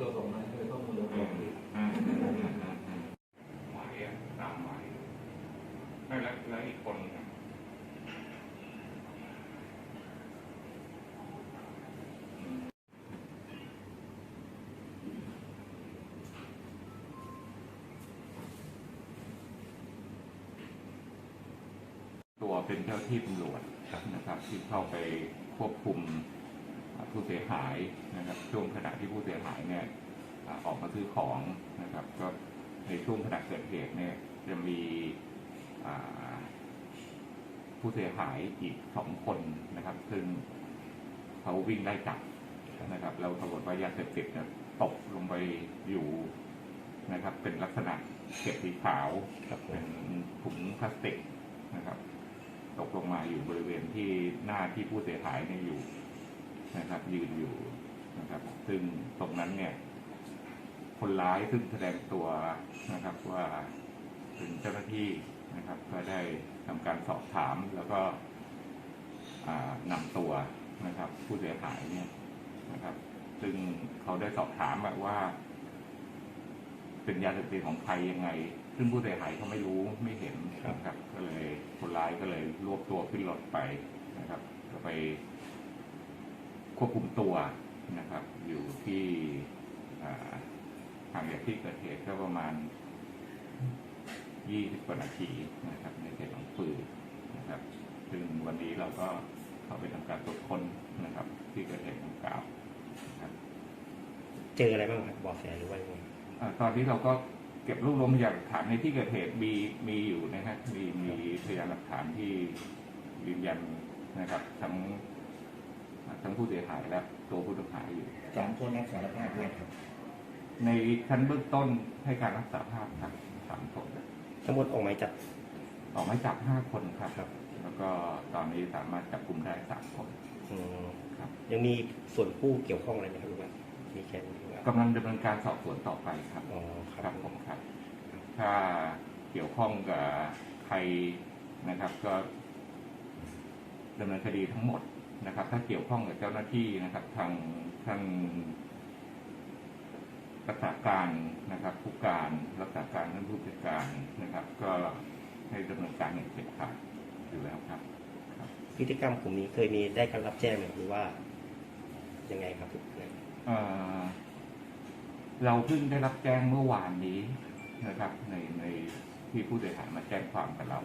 โจทย์ตรงนั้นคือข้อมูลเราอกดีหมายอะตามหมายไม่แล้วแล้วอีกคนนะตัวเป็นเจ้าที่ตำรวจนะครับที่เข้าไปควบคุมผู้เสียหายนะครับช่วงขณะที่ผู้ อ่าออกมาซื้อของนะครับ ก็ในช่วงขณะเกิดเหตุเนี่ยจะมีอ่าผู้เสียหายอีกสองคนนะครับ ซึ่งเขาวิ่งไล่จับนะครับแล้วปรากฏว่ายาเสพติดเนี่ยตกลงไปอยู่นะครับ เป็นลักษณะเกล็ดสีขาวครับผเป็มนถุงพลาสติกนะครับ ตกลงมาอยู่บริเวณที่หน้าที่ผู้เสียหายเนี่ยอยู่นะครับ ยืนอยู่นะครับ ซึ่งตรงนั้นเนี่ย คนร้ายซึ่งแสดงตัวนะครับว่าเป็นเจ้าหน้าที่นะครับ ก็ได้ทำการสอบถามแล้วก็อ่านำตัวนะครับ ผู้เสียหายเนี่ยนะครับ ซึ่งเขาได้สอบถามอะว่า เป็นยาเสพติดของใครยังไง ซึ่งผู้เสียหายเขาไม่รู้ไม่เห็นนะครับ ก็เลยคนร้ายก็เลยรวบตัวขึ้นรถไปนะครับ ก็ไปควบคุมตัวนะครับ อยู่ที่อ่า ห่างจากที่เกิดเหตุก็ประมาณ20กว่านาทีนะครับ ในเขตหนองปือนะครับ ซึ่งวันนี้เราก็เข้าไปทำการตรวจค้นนะครับ ที่เกิดเหตุดังกล่าวนะครับเจออะไรบ้างครับเบอกแสหรือว่ายังไงอ่าตอนนี้เราก็เก็บรวบรวมพยานหลักฐานในที่เกิดเหตุมีมีอยู่นะฮะมีมีพยานหลักฐานที่ยืนยันนะครับ ทั้งทั้งผู้เสียหายและตัวผู้ต้องหาอยู่สามคนรับสารภาพด้วยครับ ในชั้นเบื้องต้นให้การรับสารภาพครับสามคนทั้งหมดออกหมายจับออกหมายจับห้าคนครับ ครับแล้วก็ตอนนี้สามารถจับกลุ่มได้สามคน อืมครับ ยังมีส่วนผู้เกี่ยวข้องอะไรไหมครับหรือว่ามีแค่นี้หรือว่ากำลังดำเนินการสอบสวนต่อไปครับ อ๋อคครัรับบผมครับ ถ้าเกี่ยวข้องกับใครนะครับ ก็ดำเนินคดีทั้งหมดนะครับ ถ้าเกี่ยวข้องกับเจ้าหน้าที่นะครับ ทางทาง รักษาการนะครับ ผู้การรักษาการท่านผู้จัดการนะครับ ก็ให้ดำเนินการอย่างเด็ดขาดอยู่แล้วครับ พฤติกรรมกลุ่มนี้เคยมีได้การรับแจ้งไหมหรือว่ายังไงครับเอ่อเราเพิ่งได้รับแจ้งเมื่อวานนี้นะครับ ในในที่ผู้เสียหายมาแจ้งความกับเรา